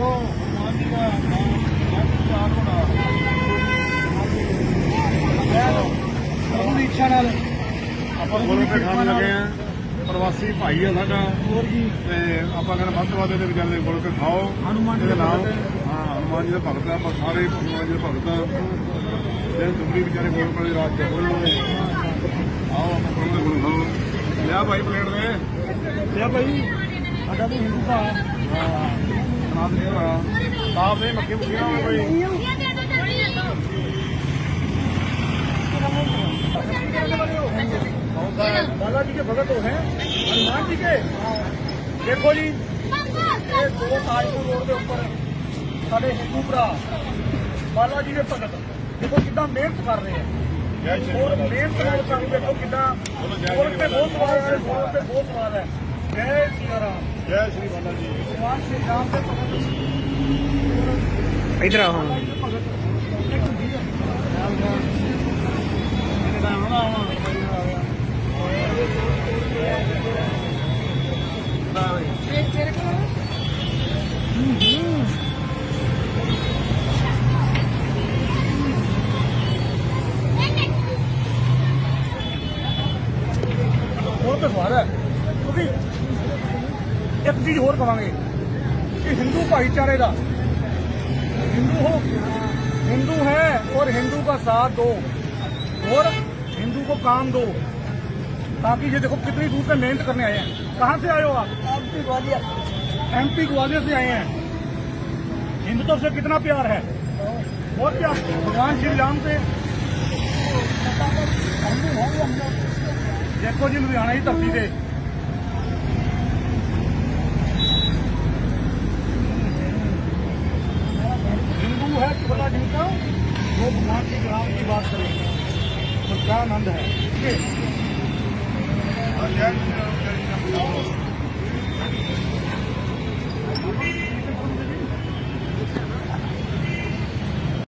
ਦੇਖੋ ਜੀ ਦਾ ਇੱਛਾ ਨਾਲ ਆਪਾਂ ਗੋਲ ਤੇ ਖਾਣ ਲੱਗੇ ਆ ਪ੍ਰਵਾਸੀ ਭਾਈ ਆ ਸਾਡਾ ਹੋਰ ਜੀ ਤੇ ਆਪਾਂ ਕਹਿੰਦੇ ਵੱਧ ਤੋਂ ਵੱਧ ਇਹਦੇ ਵਿਚਾਰੇ ਦੇ ਕੇ ਖਾਓ ਹਨੂੰਮਾਨ ਜੀ ਦਾ ਨਾਲ ਭਗਤ ਹਾਂ ਹਨੂੰਮਾਨ ਜੀ ਦਾ ਭਗਤ ਆ ਆਪਾਂ ਸਾਰੇ ਹਨੂੰਮਾਨ ਜੀ ਦਾ ਭਗਤ ਆ ਜਿਹੜੇ ਦੁਬਲੀ ਵਿਚਾਰੇ ਗੋਲ ਕੋਲੇ ਰਾਤ ਦੇ ਹੋਏ ਆਓ ਆਪਾਂ ਗੋਲ ਦੇ ਗੋਲ ਖਾਓ ਲਿਆ ਭਾਈ ਪਲੇਟ ਦੇ ਲਿਆ ਭਾਈ ਸਾਡਾ ਵੀ ਹਿੰਦੂ ਭਰਾ ਹਾਂ। ਸਾਫ਼ ਨਹੀਂ ਮੱਖੀ ਮੁੱਖੀ ਨਾ ਹੋਵੇ ਕੋਈ ਬਾਲਾ ਜੀ ਕੇ ਭਗਤ ਹੋ ਹੈ ਹਨੂਮਾਨ ਜੀ ਕੇ ਦੇਖੋ ਜੀ ਇਹ ਦੋ ਤਾਜਪੁਰ ਰੋਡ ਦੇ ਉੱਪਰ ਸਾਡੇ ਹਿੰਦੂ ਭਰਾ ਬਾਲਾ ਜੀ ਦੇ ਭਗਤ। ਦੇਖੋ ਕਿਦਾਂ ਮਿਹਨਤ ਕਰ ਰਹੇ ਆ ਔਰ ਮਿਹਨਤ ਨਾਲ ਸਾਨੂੰ ਦੇਖੋ ਕਿਦਾਂ ਔਰ ਤੇ ਬਹੁਤ ਸਵਾਲ ਹੈ ਔਰ ਤੇ ਬਹੁਤ ਸਵਾਲ ਹੈ। ਜੈ ਸ਼੍ਰੀ ਰਾਮ। ਜੈ ਸ਼੍ਰੀ ਬਾਲਾ ਜੀ। ਭਗਵਾਨ ਸ਼੍ਰੀ ਰਾਮ ਦੇ ਭਗਤ ਇਧਰ ਆ ਹੁਣ। ਭਗਤ ਇੱਕ ਹੁੰਦੀ ਹੈ ਇਹਨੇ ਟਾਈਮ ਨਾ ਆਉਣਾ ਭਾਈ ਆ ਗਿਆ ਹੋਰ ਤੇ ਸਵਾਦ ਹੈ ਕਿਉਂਕਿ ਇੱਕ ਚੀਜ਼ ਹੋਰ ਕਵਾਂਗੇ ਕਿ ਹਿੰਦੂ ਭਾਈਚਾਰੇ ਦਾ हिंदू हो हिंदू है और हिंदू का साथ दो और हिंदू को काम दो ताकि ये देखो कितनी दूर से मेहनत करने आए हैं कहाँ से आए हो आप एमपी ग्वालियर एमपी ग्वालियर से आए हैं हिंदुत्व से कितना प्यार है बहुत प्यार भगवान श्री राम से देखो जी लुधियाना की धरती से वो भगवान के ग्राम की बात करेंगे तो क्या आनंद है